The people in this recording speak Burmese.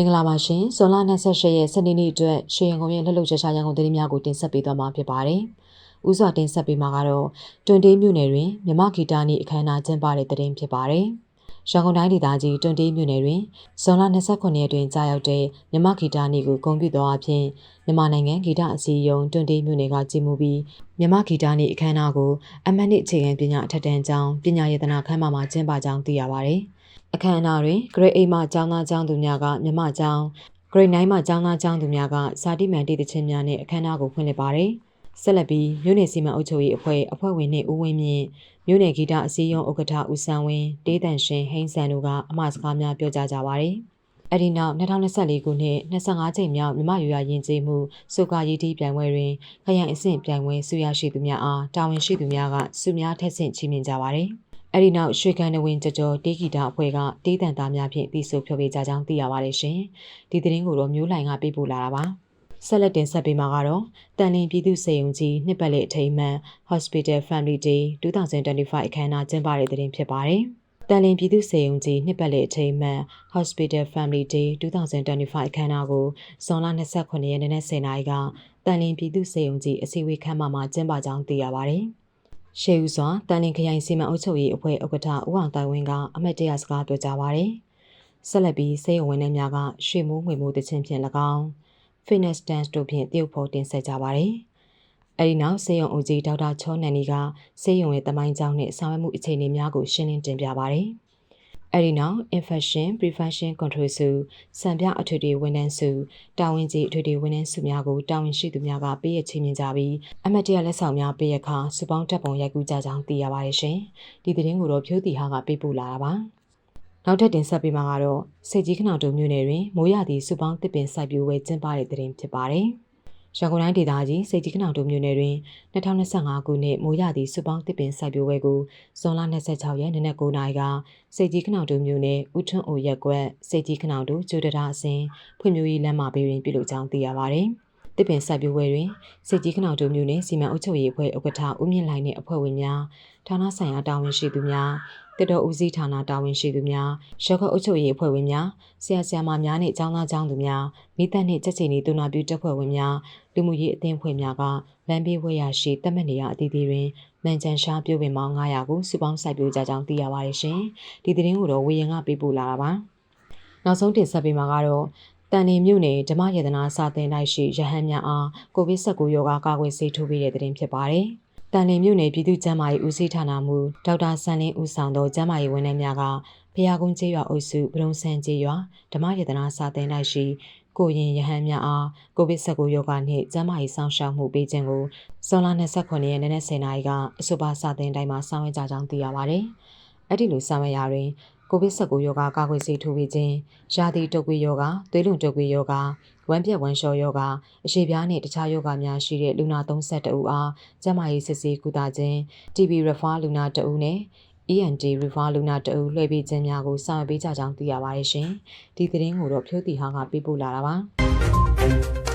မင်္ဂလာပါရှင်ဇွန်လ28ရက်စနေနေ့အတွက်ရွှေရင်ကုန်ရဲ့လှုပ်လှုပ်ရှားရှားရန်ကုန်သတင်းများကိုတင်ဆက်ပေးသွားမှာဖြစ်ပါတယ်။ဦးစွာတင်ဆက်ပေးမှာကတော့တွန်တေးမြို့နယ်တွင်မြမဂီတာနီအခမ်းအနားကျင်းပတဲ့သတင်းဖြစ်ပါတယ်။ရန်ကုန်တိုင်းဒေသကြီးတွန်တေးမြို့နယ်တွင်ဇွန်လ29ရက်တွင်ကြာရောက်တဲ့မြမဂီတာနီကိုဂုဏ်ပြုသောအဖြစ်မြန်မာနိုင်ငံဂီတအစည်းအရုံးတွန်တေးမြို့နယ်ကကြီးမှုပြီးမြမဂီတာနီအခမ်းအနားကိုအမတ်နှစ်အခြေခံပညာအထက်တန်းကျောင်းပညာရေးသနာခမ်းမမှာကျင်းပကြောင်းသိရပါတယ်။ အခမ်းအနားတွင် Grade 8မှကျောင်းသားကျောင်းသူများကမြမကျောင်း Grade 9မှကျောင်းသားကျောင်းသူများကစာတိမန်တည်တခြင်းများနဲ့အခမ်းအနားကိုဖွင့်လှစ်ပါတယ်။ဆက်လက်ပြီးမြို့နယ်စီမံအုပ်ချုပ်ရေးအဖွဲ့အဖွဲ့ဝင်နှင့်ဦးဝင်းမြင့်မြို့နယ်ဂီတအစည်းအရုံးဥက္ကဋ္ဌဦးစံဝင်းတေးတန်ရှင်ဟိန်းဆန်တို့ကအမှားစကားများပြောကြားကြပါတယ်။အဲဒီနောက်2024ခုနှစ်25ချိန်မြောက်မြမရွာရင်ကျေးမှုစုကာရည်တီးပြိုင်ပွဲတွင်ခရိုင်အဆင့်ပြိုင်ပွဲဆုရရှိသူများအားတာဝန်ရှိသူများကဆုများထက်ဆင့်ချီးမြှင့်ကြပါတယ်။ အဲ့ဒီနောက်ရွှေကန်နဝင်းကြကြောတေးဂီတာအဖွဲ့ကတေးတန်သားများဖြင့်တီးဆိုဖျော်ဖြေကြကြောင်းသိရပါတယ်ရှင်။ဒီသတင်းကိုတော့မျိုးလိုင်ကပေးပို့လာတာပါ။ဆက်လက်တင်ဆက်ပေးမှာကတော့တန်လင်းပြည်သူ့စေယုံကြီးနှစ်ပတ်လည်အထိမ်းအမှန် Hospital Family Day 2025အခမ်းအနားကျင်းပတဲ့သတင်းဖြစ်ပါတယ်။တန်လင်းပြည်သူ့စေယုံကြီးနှစ်ပတ်လည်အထိမ်းအမှန် Hospital Family Day 2025အခမ်းအနားကိုဇွန်လ29ရက်နေ့10:00နာရီကတန်လင်းပြည်သူ့စေယုံကြီးအစည်းအဝေးခန်းမမှာကျင်းပကြောင်းသိရပါတယ်။ ရှေးဦးစွာတန်လင်ခရိုင်စီမံအုပ်ချုပ်ရေးအဖွဲ့ဥက္ကဋ္ဌဦးအောင်တိုင်ဝင်းကအမတ်တရစကားပြောကြားပါရယ်ဆက်လက်ပြီးစေယုံဝင်နှများကရွှေမိုးငွေမိုးတခြင်းဖြင့်၎င်း fitness dance တို့ဖြင့်တရုပ်ဖော်တင်ဆက်ကြပါရယ်အဲဒီနောက်စေယုံဦးကြီးဒေါက်တာချောနန်နီကစေယုံရဲ့တမိုင်းကြောင်းနဲ့ဆောင်ရွက်မှုအခြေအနေများကိုရှင်းလင်းတင်ပြပါရယ် အဲဒီနောက် infection prevention control စုစံပြအထွေထွေဝန်ထမ်းစုတာဝန်ကြီးအထွေထွေဝန်ထမ်းစုများကိုတာဝန်ရှိသူများကပေးရချီးမြှင့်ကြပြီးအမတ်တရလက်ဆောင်များပေးရခါစုပေါင်းတပ်ပုံရိုက်ကူးကြကြောင်းသိရပါတယ်ရှင်ဒီသတင်းကိုတော့ဖြိုးတီဟာကပေးပို့လာတာပါနောက်ထပ်တင်ဆက်ပေးမှာကတော့စိတ်ကြီးခဏတုံမြို့နယ်တွင်မိုးရသည့်စုပေါင်းတစ်ပင်စိုက်ပျိုးဝဲကျင်းပတဲ့တဲ့တင်ဖြစ်ပါတယ်။ ရန်ကုန်တိုင်းဒေသကြီးစိတ်ကြီးကနောင်တို့မြို့နယ်တွင်2025ခုနှစ်မိုးရသည့်စုပေါင်းတစ်ပင်စိုက်ပျိုးပွဲကိုဇွန်လ26ရက်နေ့နက်9:00နာရီကစိတ်ကြီးကနောင်တို့မြို့နယ်ဦးထွန်းအိုရက်ကွက်စိတ်ကြီးကနောင်တို့ကျိုးတရာအစဉ်ဖွံ့ဖြိုးရေးလမ်းမဘေးတွင်ပြုလုပ်ကြောင်းသိရပါဗျ။ တစ်ပင်စိုက်ပျိုးပွဲတွင်စိတ်ကြီးကနောင်တို့မြို့နယ်စီမံအုပ်ချုပ်ရေးအဖွဲ့ဥက္ကဋ္ဌဦးမြင့်လိုင်နှင့်အဖွဲ့ဝင်များဌာနဆိုင်ရာတာဝန်ရှိသူများတတော်ဦးစီးဌာနတာဝန်ရှိသူများရက်ခွက်အုပ်ချုပ်ရေးအဖွဲ့ဝင်များဆရာဆရာမများနှင့်ကျောင်းသားကျောင်းသူများမိသက်နှင့်ကြက်ချီနီတူနာပြတပ်ဖွဲ့ဝင်များလူမှုရေးအသင်းဖွဲ့များကလမ်းဘေးဝဲရရှိတတ်မှတ်နေရအသီးသီးတွင်မန်ချန်ရှားပြုပင်ပေါင်း900ကိုစုပေါင်းစိုက်ပျိုးကြကြောင်းသိရပါတယ်ရှင်ဒီသတင်းကိုတော့ဝေရင်ကပေးပို့လာတာပါနောက်ဆုံးတင်ဆက်ပေးမှာကတော့ တန်နေမြို့နယ်ဓမ္မယေဒနာစာသင်တိုက်ရှိရဟန်းများအားကိုဗစ် -19 ရောဂါကာကွယ်ဆေးထိုးပေးတဲ့တဲ့တင်ဖြစ်ပါတယ်။တန်လင်မြို့နယ်ပြည်သူ့ကျန်းမာရေးဦးစီးဌာနမှဒေါက်တာဆန်လင်းဦးဆောင်သောကျန်းမာရေးဝန်ထမ်းများကဖျားကုန်းကျေးရွာအုပ်စုဗရုံဆန်ကျေးရွာဓမ္မရတနာစာသင်တိုက်ရှိကိုရင်ရဟန်းများအားကိုဗစ် -19 ရောဂါနှင့်ကျန်းမာရေးစောင့်ရှောက်မှုပေးခြင်းကိုဇွန်လ29ရက်နေ့နဲ့10:00နာရီကအဆိုပါစာသင်တိုင်းမှာဆောင်ရွက်ကြကြောင်းသိရပါတယ်။အဲ့ဒီလိုဆောင်ရွက်ရာတွင် ကိုဗစ် -19 ရောဂါကာကွယ်ဆေးထိုးပေးခြင်း၊ရာသီတုပ်ကွေးရောဂါ၊သွေးလွန်တုပ်ကွေးရောဂါဝမ်းပြက်ဝမ်းလျှော်ယောဂအရှိပြားနှင့်တခြားယောဂများရှိတဲ့လူနာ32ဦးအားကျန်းမာရေးစစ်ဆေးကုသခြင်း TB refer လူနာ2ဦးနဲ့ ENT refer လူနာ2ဦးလွှဲပေးခြင်းများကိုဆောင်ရွက်ပေးကြကြောင်းသိရပါတယ်ရှင်။ဒီသတင်းကိုတော့ဖြိုးတီဟာကပေးပို့လာတာပါ။